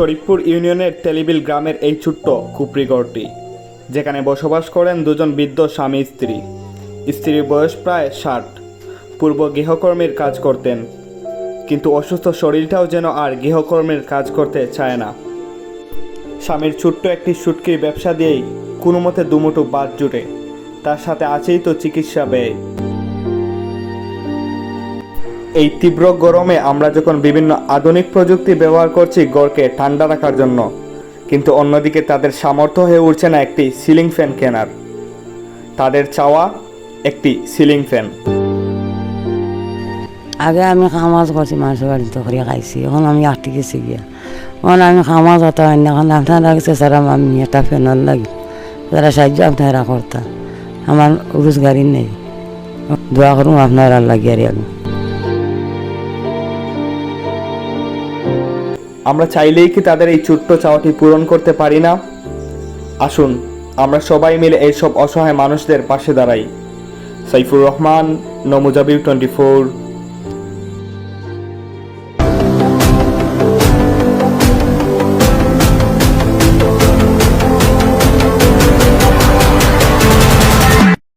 শরীফপুর ইউনিয়নের তেলিবিল গ্রামের এই ছোট্ট কুপরিগড়টি যেখানে বসবাস করেন দুজন বৃদ্ধ স্বামী স্ত্রী। স্ত্রীর বয়স প্রায় ষাট। পূর্ব গৃহকর্মীর কাজ করতেন, কিন্তু অসুস্থ শরীরটাও যেন আর গৃহকর্মের কাজ করতে চায় না। স্বামীর ছোট্ট একটি সুটকির ব্যবসা দিয়েই কোনো মতে দুমুটো বাদ জুটে, তার সাথে আছেই তো চিকিৎসা ব্যয়। এই তীব্র গরমে আমরা যখন বিভিন্ন আধুনিক প্রযুক্তি ব্যবহার করছি গড়কে ঠান্ডা রাখার জন্য, কিন্তু অন্যদিকে তাদের সামর্থ্য হয়ে উঠছে না একটি সিলিং ফ্যান কেনার। তাদের চাওয়া একটি সিলিং ফ্যান। আগে আমি খামাজ করছি মানুষের বাড়িতে করে খাইছি, এখন আমি আটকে গেছি গিয়া। এখন আমি খামাজ হতে হয় এখন আপনারা গেছে স্যার আমি একটা ফ্যানের লাগি। যারা সাহায্য আপনারা করতাম আমার রোজগারি নেই। দোয়া করুন আপনারা লাগিয়ে আর আমি। আমরা চাইলেই কি তাদের এই ছোট্ট চাওয়াটি পূরণ করতে পারি না? আসুন, আমরা সবাই মিলে এইসব অসহায় মানুষদের পাশে দাঁড়াই। সাইফুর রহমান নমুজাবিব টোয়েন্টি ফোর।